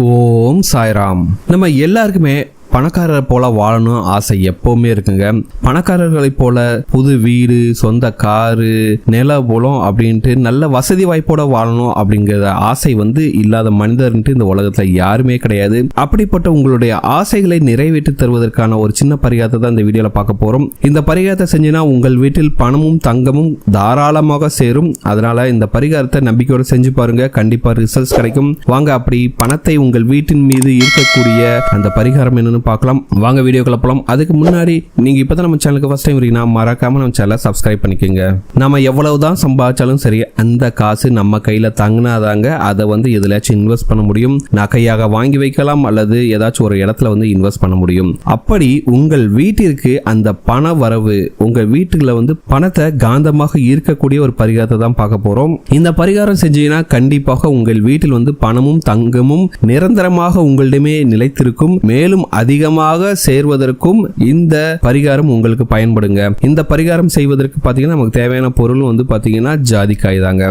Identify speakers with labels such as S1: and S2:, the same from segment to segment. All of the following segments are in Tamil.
S1: ஓம் சாய்ராம். நம்ம எல்லாருக்குமே பணக்காரர் போல வாழணும் ஆசை எப்பவுமே இருக்குங்க. பணக்காரர்களை போல புது வீடு சொந்த காரு நில போலம் அப்படின்ட்டு நல்ல வசதி வாய்ப்போட வாழணும் அப்படிங்கிற ஆசை வந்து இல்லாத மனிதர்ன்ட்டு இந்த உலகத்துல யாருமே கிடையாது. அப்படிப்பட்ட உங்களுடைய ஆசைகளை நிறைவேற்றி தருவதற்கான ஒரு சின்ன பரிகாரத்தை தான் இந்த வீடியோல பார்க்க போறோம். இந்த பரிகாரத்தை செஞ்சினா உங்கள் வீட்டில் பணமும் தங்கமும் தாராளமாக சேரும். அதனால இந்த பரிகாரத்தை நம்பிக்கையோட செஞ்சு பாருங்க. கண்டிப்பா ரிசல்ட்ஸ் கிடைக்கும். வாங்க அப்படி பணத்தை உங்கள் வீட்டின் மீது ஈர்க்கக்கூடிய அந்த பரிகாரம் என்னன்னு பார்க்கலாம். வாங்க வீடியோக்குள்ள போலாம். அதுக்கு முன்னாடி நீங்கள் இப்போ தான் நம்ம சேனலுக்கு ஃபஸ்ட் டைம் வரீங்கன்னா மறக்காம நம்ம சேனலை சப்ஸ்கிரைப் பண்ணிக்கோங்க. நம்ம எவ்வளவு தான் சம்பாதிச்சாலும் சரி அந்த காசு நம்ம கையில் தங்கினாதாங்க அதை வந்து எதுலையாச்சும் இன்வெஸ்ட் பண்ண முடியும். நகையாக வாங்கி வைக்கலாம் அல்லது ஏதாச்சும் ஒரு இடத்துல வந்து இன்வெஸ்ட் பண்ண முடியும். அப்படி உங்கள் வீட்டிற்கு அந்த பண வரவு உங்கள் வீட்டுல வந்து பணத்தை காந்தமாக ஈர்க்கக்கூடிய ஒரு பரிகாரத்தை தான் பார்க்க போகிறோம் இந்த பரிகாரம் செஞ்சீங்கன்னா கண்டிப்பாக உங்கள் வீட்டில் வந்து பணமும் தங்கமும் நிரந்தரமாக உங்களிடமே நிலைத்திருக்கும். மேலும் அது அதிகமாக சேர்வதற்கும் இந்த பரிகாரம் உங்களுக்கு பயன்படுங்க. இந்த பரிகாரம் செய்வதற்கு பார்த்தீங்கன்னா நமக்கு தேவையான பொருள் வந்து பார்த்தீங்கன்னா ஜாதிக்காய் தாங்க.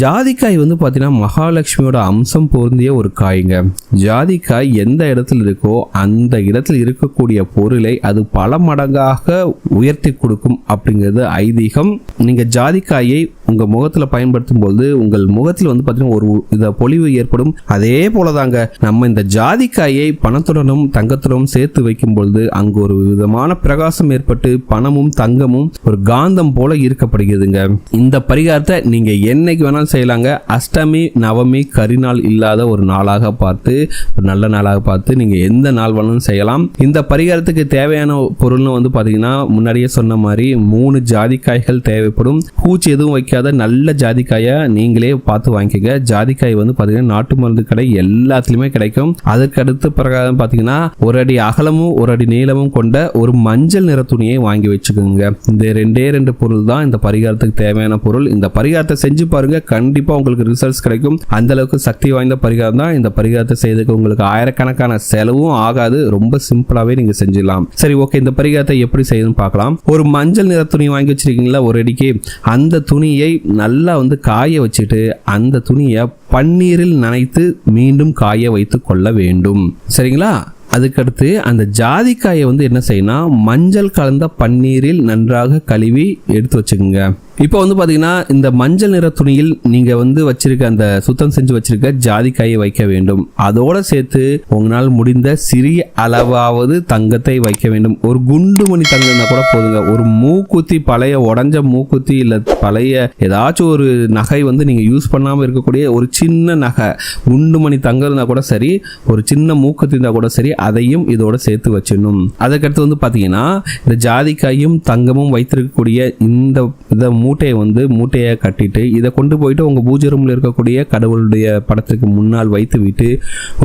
S1: ஜாதிக்காய் வந்து பார்த்தீங்கன்னா மகாலட்சுமியோட அம்சம் பொருந்திய ஒரு காய்ங்க. ஜாதிக்காய் எந்த இடத்துல இருக்கோ அந்த இடத்துல இருக்கக்கூடிய பொருளை அது பல மடங்காக உயர்த்தி கொடுக்கும் அப்படிங்கிறது ஐதீகம். நீங்கள் ஜாதிக்காயை உங்கள் முகத்தில் பயன்படுத்தும் போது உங்கள் முகத்தில் வந்து பார்த்தீங்கன்னா ஒரு இதை பொலிவு ஏற்படும். அதே போலதாங்க நம்ம இந்த ஜாதிக்காயை பணத்துடனும் தங்கத்துடனும் சேர்த்து வைக்கும் பொழுது அங்கு ஒரு விதமான பிரகாசம் ஏற்பட்டு பணமும் தங்கமும் ஒரு காந்தம் போல ஈர்க்கப்படுகிறதுங்க. இந்த பரிகாரத்தை நீங்க என்னைக்கு வேணாலும் செய்யலாங்க. அஷ்டமி நவமி கரிநாள் இல்லாத ஒரு நாளாக பார்த்து ஒரு நல்ல நாளாக பார்த்து நீங்க எந்த நாள் வேணாலும் செய்யலாம். இந்த பரிகாரத்துக்கு தேவையான பொருள்னு வந்து பாத்தீங்கன்னா முன்னாடியே சொன்ன மாதிரி மூணு ஜாதிக்காய்கள் தேவைப்படும். பூச்சி எதுவும் வைக்காத நல்ல ஜாதிக்காயை நீங்களே பார்த்து வாங்கிக்கோங்க. ஜாதிக்காய் வந்து பார்த்தீங்கன்னா நாட்டு மருந்து கடை எல்லாத்துலேயுமே கிடைக்கும். அதுக்கு அடுத்த பிரகாரம் பார்த்தீங்கன்னா ஒரு அடி அகலமும் ஒரு அடி நீளமும் கொண்ட ஒரு மஞ்சள் நிற துணியை வாங்கி வச்சுக்கோங்க. இந்த ரெண்டே ரெண்டு பொருள் தான் இந்த பரிகாரத்துக்கு தேவையான பொருள். இந்த பரிகாரத்தை செஞ்சு பாருங்க. கண்டிப்பா உங்களுக்கு ரிசல்ட்ஸ் கிடைக்கும். அந்த அளவுக்கு சக்தி வாய்ந்த பரிகாரம் தான். இந்த பரிகாரத்தை செய்ததுக்கு உங்களுக்கு ஆயிரக்கணக்கான செலவும் ஆகாது. ரொம்ப சிம்பிளாவே நீங்க செஞ்சிடலாம். சரி ஓகே இந்த பரிகாரத்தை எப்படி செய்யணும்னு பார்க்கலாம். ஒரு மஞ்சள் நிற துணி வாங்கி வச்சிருக்கீங்களா ஒரு அடிக்கு. அந்த துணியை நல்லா வந்து காய வச்சுட்டு அந்த துணியை பன்னீரில் நனைத்து மீண்டும் காய வைத்து கொள்ள வேண்டும். சரிங்களா? அதுக்கடுத்து அந்த ஜாதிக்காயை வந்து என்ன செய்யணும் மஞ்சள் கலந்த பன்னீரில் நன்றாக கழுவி எடுத்து வச்சுக்கோங்க. இப்போ வந்து பார்த்தீங்கன்னா இந்த மஞ்சள் நிற துணியில் நீங்கள் வந்து வச்சிருக்க அந்த சுத்தம் செஞ்சு வச்சிருக்க ஜாதிக்காயை வைக்க வேண்டும். அதோட சேர்த்து உங்களால் முடிந்த சிறிய அளவாவது தங்கத்தை வைக்க வேண்டும். ஒரு குண்டு மணி தங்கம்னா கூட போதுங்க. ஒரு மூக்குத்தி பழைய உடஞ்ச மூக்குத்தி இல்லை பழைய ஏதாச்சும் ஒரு நகை வந்து நீங்கள் யூஸ் பண்ணாமல் இருக்கக்கூடிய ஒரு சின்ன நகை குண்டு மணி தங்கம் இருந்தால் கூட சரி ஒரு சின்ன மூக்குத்தி இருந்தால் கூட சரி அதையும் இதோட சேர்த்து வச்சிடணும். அதுக்கடுத்து வந்து பார்த்தீங்கன்னா இந்த ஜாதிக்காயும் தங்கமும் வைத்திருக்கக்கூடிய இந்த இதை மூட்டையை வந்து மூட்டையை கட்டிட்டு இதை கொண்டு போயிட்டு உங்கள் பூஜை ரூமில் இருக்கக்கூடிய கடவுளுடைய படத்துக்கு முன்னால் வைத்து விட்டு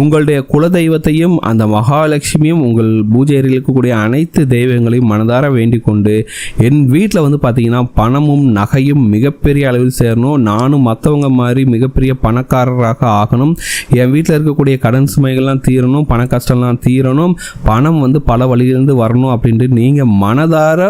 S1: உங்களுடைய குலதெய்வத்தையும் அந்த மகாலட்சுமியும் உங்கள் பூஜை அறையில் இருக்கக்கூடிய அனைத்து தெய்வங்களையும் மனதார வேண்டிக் கொண்டு என் வீட்டில் வந்து பார்த்தீங்கன்னா பணமும் நகையும் மிகப்பெரிய அளவில் சேரணும். நானும் மற்றவங்க மாதிரி மிகப்பெரிய பணக்காரராக ஆகணும். என் வீட்டில் இருக்கக்கூடிய கடன் சுமைகள்லாம் தீரணும் பண கஷ்டம்லாம் தீரணும். பணம் வந்து பல வழியிலிருந்து வரணும் அப்படின்ட்டு நீங்கள் மனதார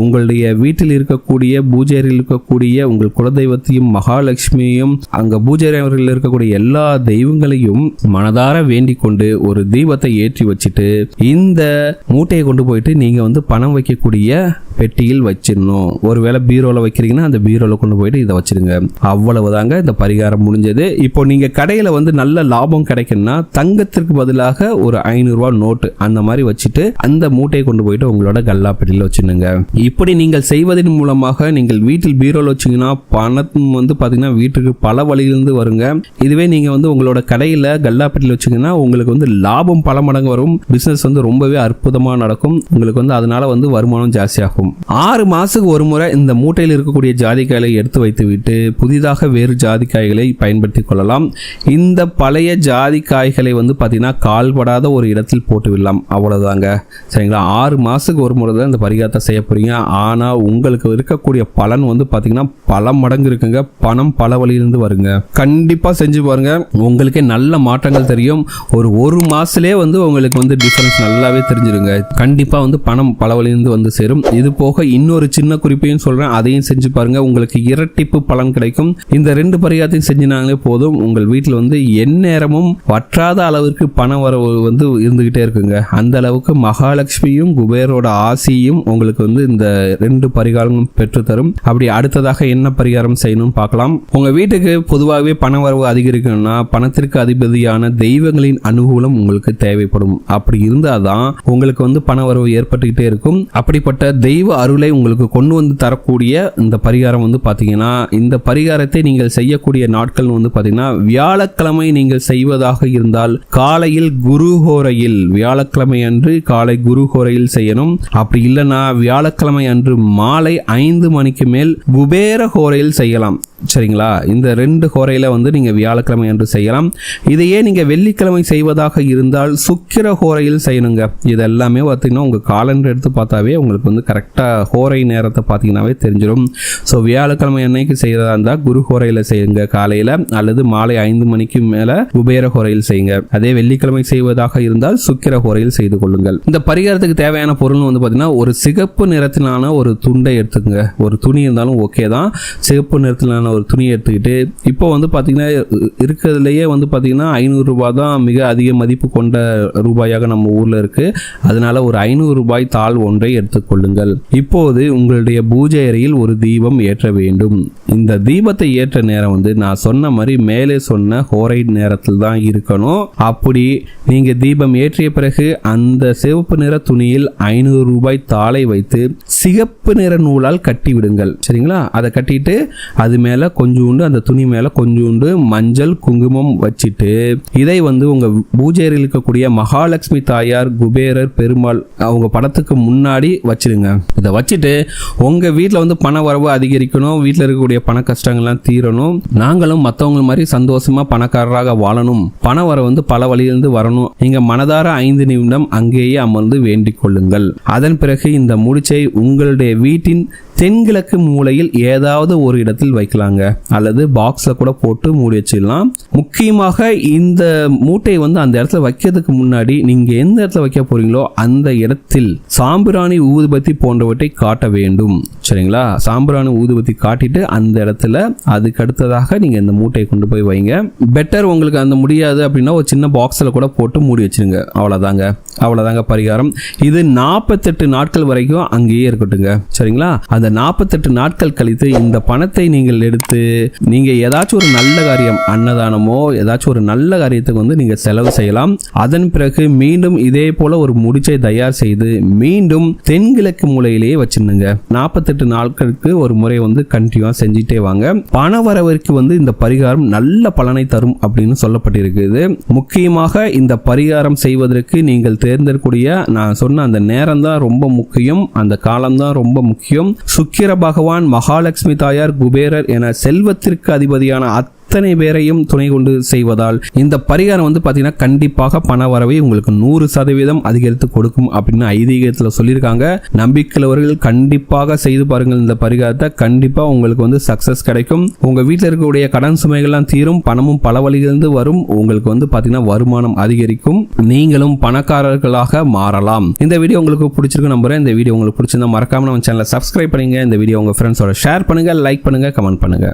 S1: உங்களுடைய வீட்டில் இருக்கக்கூடிய பூஜை அறையில் இருக்கக்கூடிய உங்கள் குலதெய்வத்தையும் மகாலட்சுமியையும் அங்க பூஜை அறையில் இருக்கக்கூடிய எல்லா தெய்வங்களையும் மனதார வேண்டிக் கொண்டு ஒரு தீபத்தை ஏற்றி வச்சுட்டு இந்த மூட்டையை கொண்டு போயிட்டு நீங்க வந்து பணம் வைக்கக்கூடிய பெட்டியில் வச்சிடணும். ஒருவேளை பீரோல வைக்கிறீங்கன்னா அந்த பீரோல கொண்டு போயிட்டு இதை வச்சிருங்க அவ்வளவுதாங்க இந்த பரிகாரம் முடிஞ்சது. இப்போ நீங்க கடையில வந்து நல்ல லாபம் கிடைக்குன்னா தங்கத்திற்கு பதிலாக ஒரு ஐநூறுரூவா நோட்டு அந்த மாதிரி வச்சுட்டு அந்த மூட்டையை கொண்டு போயிட்டு உங்களோட கல்லா பெட்டியில் வச்சிருங்க இப்படி நீங்கள் செய்வதன் மூலமாக நீங்கள் வீட்டில் பீரோல வச்சீங்கன்னா பணம் வந்து பார்த்தீங்கன்னா வீட்டுக்கு பல வழியிலிருந்து வருங்க. இதுவே நீங்க வந்து உங்களோட கடையில கல்லா பெட்டியில் வச்சீங்கன்னா உங்களுக்கு வந்து லாபம் பல மடங்கு வரும். பிசினஸ் வந்து ரொம்பவே அற்புதமாக நடக்கும். உங்களுக்கு வந்து அதனால வந்து வருமானம் ஜாஸ்தியாகும். ஆறு மாதத்துக்கு ஒரு முறை இந்த மூட்டையில் இருக்கக்கூடிய ஜாதிக்காய்களை எடுத்து வைத்துவிட்டு புதிதாக வேறு ஜாதிக்காய்களை பயன்படுத்தி கொள்ளலாம். இந்த பழைய ஜாதிக்காய்களை வந்து பார்த்தீங்கன்னா கால்படாத ஒரு இடத்தில் போட்டு விடலாம். அவ்வளோதாங்க சரிங்களா? ஆறு மாதத்துக்கு ஒரு முறை தான் இந்த பரிகாரத்தை செய்ய போகிறீங்க ஆனால் உங்களுக்கு இருக்கக்கூடிய பலன் வந்து பார்த்தீங்கன்னா பல மடங்கு இருக்குங்க. பணம் பல வழியிலிருந்து வருங்க. கண்டிப்பாக செஞ்சு பாருங்க. உங்களுக்கே நல்ல மாற்றங்கள் தெரியும். ஒரு ஒரு மாதத்துலேயே வந்து உங்களுக்கு வந்து டிஃபரன்ஸ் நல்லாவே தெரிஞ்சிருங்க. கண்டிப்பாக வந்து பணம் பல வழியிலிருந்து வந்து சேரும். இது போக இன்னொரு சின்ன குறிப்பையும் சொல்றேன். அதையும் செஞ்சு பாருங்க. உங்களுக்கு இரட்டிப்பு பலன் கிடைக்கும். இந்த ரெண்டு பரிகாரத்தையும் செஞ்சினாங்களே போதும். உங்கள் வீட்டில் வந்து எந்நேரமும் வற்றாத அளவிற்கு பண வரவு வந்து இருந்துகிட்டே இருக்குங்க. அந்த அளவுக்கு மகாலட்சுமியும் குபேரோட ஆசியும் உங்களுக்கு வந்து இந்த ரெண்டு பரிகாரமும் பெற்று தரும். அப்படி அடுத்ததாக என்ன பரிகாரம் செய்யணும்னு பார்க்கலாம். உங்க வீட்டுக்கு பொதுவாகவே பண வரவு அதிகரிக்கணும்னா பணத்திற்கு அதிபதியான தெய்வங்களின் அனுகூலம் உங்களுக்கு தேவைப்படும். அப்படி இருந்தால் தான் உங்களுக்கு வந்து பண வரவு ஏற்பட்டுக்கிட்டே இருக்கும். அப்படிப்பட்ட தெய்வ அருளை உங்களுக்கு கொண்டு வந்து தரக்கூடிய இந்த பரிகாரம் வந்து பார்த்தீங்கன்னா இந்த பரிகாரத்தை நீங்கள் செய்யக்கூடிய நாட்கள் வந்து பார்த்தீங்கன்னா வியாழக்கிழமை நீங்கள் செய்வதாக இருந்தால் காலையில் குருஹோரையில் வியாழக்கிழமை அன்று காலை குருஹோரையில் செய்யணும். அப்படி இல்லைன்னா வியாழக்கிழமை அன்று மாலை ஐந்து மணிக்கு மேல் குபேர ஹோரையில் செய்யலாம். சரிங்களா? இந்த ரெண்டு ஹோரையில் வந்து நீங்கள் வியாழக்கிழமை அன்று செய்யலாம். இதையே நீங்கள் வெள்ளிக்கிழமை செய்வதாக இருந்தால் சுக்கிர ஹோரையில் செய்யணுங்க. இது எல்லாமே பார்த்தீங்கன்னா உங்கள் காலண்டர் எடுத்து பார்த்தாவே உங்களுக்கு வந்து கரெக்டாக ஹோரை நேரத்தை பார்த்தீங்கன்னாவே தெரிஞ்சிடும் ஸோ வியாழக்கிழமை அன்னைக்கு செய்கிறதா இருந்தால் குரு ஹோரையில் செய்யுங்க காலையில் அல்லது மாலை ஐந்து மணிக்கு மேலே குபேர ஹோரையில் செய்யுங்க. அதே வெள்ளிக்கிழமை செய்வதாக இருந்தால் சுக்கிர ஹோரையில் செய்து கொள்ளுங்கள். இந்த பரிகாரத்துக்கு தேவையான பொருள் வந்து பார்த்தீங்கன்னா ஒரு சிகப்பு நிறத்திலான ஒரு துண்டை எடுத்துக்கங்க. ஒரு துணி இருந்தாலும் ஓகே தான். சிகப்பு நிறத்திலான ஒரு துணியை எடுத்துக்கிட்டு இப்போ வந்து பார்த்தீங்கன்னா இருக்கிறதுலையே வந்து பார்த்தீங்கன்னா ஐநூறுரூபா தான் மிக அதிக மதிப்பு கொண்ட ரூபாயாக நம்ம ஊரில் இருக்கு. அதனால் ஒரு ஐநூறு ரூபாய் தாள் ஒன்றை எடுத்துக்கொள்ளுங்கள் இப்போது உங்களுடைய பூஜை அறையில் ஒரு தீபம் ஏற்ற வேண்டும். இந்த தீபத்தை ஏற்ற நேரம் வந்து நான் சொன்ன மாதிரி மேலே சொன்ன ஹோரைட் நேரத்தில் தான் இருக்கணும். அப்படி நீங்கள் தீபம் ஏற்றிய பிறகு அந்த சிவப்பு நிற துணியில் ஐநூறு ரூபாய் தாளை வைத்து சிகப்பு நிற நூலால் கட்டி விடுங்கள். சரிங்களா? அதை கட்டிட்டு அது மேலே கொஞ்சோண்டு அந்த துணி மேலே கொஞ்சோண்டு மஞ்சள் குங்குமம் வச்சுட்டு இதை வந்து உங்கள் பூஜையில் இருக்கக்கூடிய மகாலட்சுமி தாயார் குபேரர் பெருமாள் அவங்க படத்துக்கு முன்னாடி வச்சிருங்க. இதை வச்சுட்டு உங்கள் வீட்டில் வந்து பண வரவு அதிகரிக்கணும் வீட்டில் இருக்கக்கூடிய பண கஷ்டங்கள்லாம் தீரணும். நாங்களும் மற்றவங்க மாதிரி சந்தோஷமாக பணக்காரராக வாழணும். பண வர வந்து பல வழியிலிருந்து வரணும். நீங்கள் மனதார ஐந்து நிமிடம் அங்கேயே அமர்ந்து வேண்டிக் கொள்ளுங்கள். அதன் பிறகு இந்த முடிச்சை உங்களுடைய வீட்டின் தென்கிழக்கு மூலையில் ஏதாவது ஒரு இடத்தில் வைக்கலாங்க. அல்லது பாக்ஸில் கூட போட்டு மூடி வச்சிடலாம். முக்கியமாக இந்த மூட்டையை வந்து அந்த இடத்துல வைக்கிறதுக்கு முன்னாடி நீங்கள் எந்த இடத்துல வைக்க போறீங்களோ அந்த இடத்தில் சாம்பிராணி ஊதுபத்தி போன்றவற்றை காட்ட வேண்டும். சரிங்களா? சாம்பிராணி ஊதுபத்தி காட்டிட்டு அந்த இடத்துல அதுக்கு அடுத்ததாக நீங்கள் இந்த மூட்டையை கொண்டு போய் வைங்க. பெட்டர் உங்களுக்கு அந்த முடியாது அப்படின்னா ஒரு சின்ன பாக்ஸில் கூட போட்டு மூடி வச்சிருங்க. அவ்வளோதாங்க அவ்வளோதாங்க பரிகாரம். இது நாற்பத்தெட்டு நாட்கள் வரைக்கும் அங்கேயே இருக்கட்டுங்க சரிங்களா? அந்த நாற்பத்தெட்டு நாட்கள் கழித்து இந்த பணத்தை நீங்கள் எடுத்து நீங்கள் ஏதாச்சும் ஒரு நல்ல காரியம் அன்னதானமோ ஏதாச்சும் ஒரு நல்ல காரியத்துக்கு வந்து நீங்கள் செலவு செய்யலாம். அதன் பிறகு மீண்டும் இதே போல ஒரு முடிச்சை தயார் செய்து மீண்டும் தென்கிழக்கு மூலையிலேயே வச்சிருந்துங்க. நாற்பத்தெட்டு நாட்களுக்கு ஒரு முறை வந்து கண்டினியூவாக செஞ்சுட்டே வாங்க. பண வரவிற்கு வந்து இந்த பரிகாரம் நல்ல பலனை தரும் அப்படின்னு சொல்லப்பட்டிருக்குது. முக்கியமாக இந்த பரிகாரம் செய்வதற்கு நீங்கள் தேர்ந்தெடுக்கக்கூடிய நான் சொன்ன அந்த நேரம் தான் ரொம்ப முக்கியம் அந்த காலம் தான் ரொம்ப முக்கியம். சுக்கிர பகவான் மகாலட்சுமி தாயார் குபேரர் என செல்வத்திற்கு அதிபதியான அத்தனை பேரையும் துணை கொண்டு செய்வதால் இந்த பரிகாரம் வந்து பார்த்தீங்கன்னா கண்டிப்பாக பண வரவை உங்களுக்கு நூறு சதவீதம் அதிகரித்து கொடுக்கும் அப்படின்னு ஐதீகத்தில் சொல்லியிருக்காங்க. நம்பிக்கையுள்ளவர்கள் கண்டிப்பாக செய்து பாருங்கள் இந்த பரிகாரத்தை. கண்டிப்பாக உங்களுக்கு வந்து சக்ஸஸ் கிடைக்கும். உங்கள் வீட்டில் இருக்கக்கூடிய கடன் சுமைகள்லாம் தீரும் பணமும் பல வழிகளிலிருந்து வரும். உங்களுக்கு வந்து பார்த்தீங்கன்னா வருமானம் அதிகரிக்கும். நீங்களும் பணக்காரர்களாக மாறலாம். இந்த வீடியோ உங்களுக்கு பிடிச்சிருக்கு நம்புறேன். இந்த வீடியோ உங்களுக்கு பிடிச்சிருந்தா மறக்காம நம்ம சேனலை சப்ஸ்கிரைப் பண்ணுங்க. இந்த வீடியோ உங்கள் ஃப்ரெண்ட்ஸோட ஷேர் பண்ணுங்க லைக் பண்ணுங்க கமெண்ட் பண்ணுங்க.